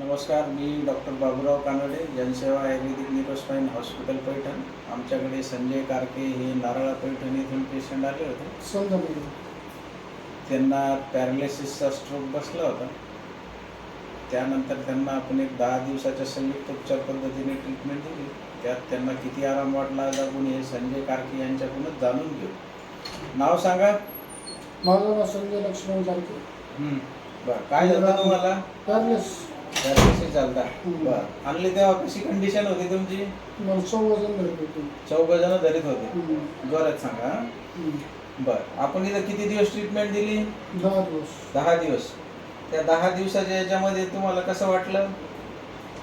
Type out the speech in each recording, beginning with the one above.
नमस्कार मी डॉक्टर बाबूराव कानडे जनसेवा आयुर्वेदिक न्यूरोस्पाईन हॉस्पिटल पैठण. आमच्याकडे संजय कारके हे नारळा पैठण येथून पेशंट आले होते. समजा त्यांना पॅरालिसिसचा स्ट्रोक बसला होता. त्यानंतर त्यांना आपण एक दहा दिवसाच्या संयुक्त उपचार पद्धतीने ट्रीटमेंट दिली. त्यात त्यांना किती आराम वाटला आपण हे संजय कारके यांच्याकडूनच जाणून घेऊ. नाव सांगा. माझं नाव संजय लक्ष्मण जारके बरं काय झालं तुम्हाला? पॅरलेस हम्म. बरं. आणली तेव्हा कशी कंडिशन होती तुमची? सौ वजन धरत होते. चौघ जण धरीत होते. हम्म. जोरात सांगा हं? हम्म. बरं. आपण इथं किती दिवस ट्रीटमेंट दिली? दहा दिवस. दहा दिवस. त्या दहा दिवसाच्या याच्यामध्ये तुम्हाला कसं वाटलं?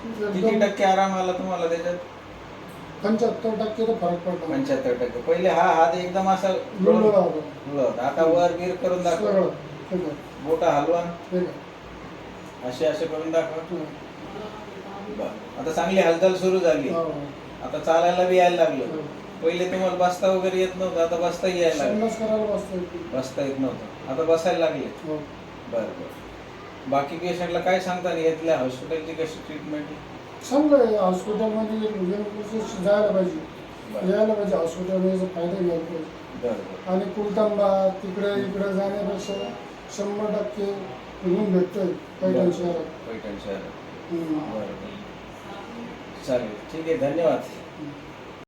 किती एकदम टक्के आराम आला तुम्हाला त्याच्यात? पंच्याहत्तर टक्के तर फरक पडला. पंच्याहत्तर टक्के. पहिले हा हात एकदम असा होता. होता. आता वर गिर करून दाखव. सगळं बोटा हलवा. असे असे करून दाखव. बरं. आता चांगली हालचाल सुरू झाली. हो. आता चालायला बी यायला लागलं. हो. पहिले तुम्हाला बसता वगैरे येत नव्हतं आता बसता यायला लागलं. बसता येत नव्हतं. आता बसायला लागले. हो. बरं बरं. बाकी पेशंटला काय सांगता इथल्या हॉस्पिटलची कशी ट्रीटमेंट चांगलं हॉस्पिटलमध्ये जायला पाहिजे. बरं. यायला पाहिजे. हॉस्पिटलमध्ये फायदा घ्यायला पाहिजे. बरं बरं. आणि कुलतांबा तिकडे इकडे जाण्यापेक्षा शंभर टक्के रूम भेटतोय पैठण शहरात पैठण शहरात हम्म. बरं बरं चालेल ठीक आहे धन्यवाद.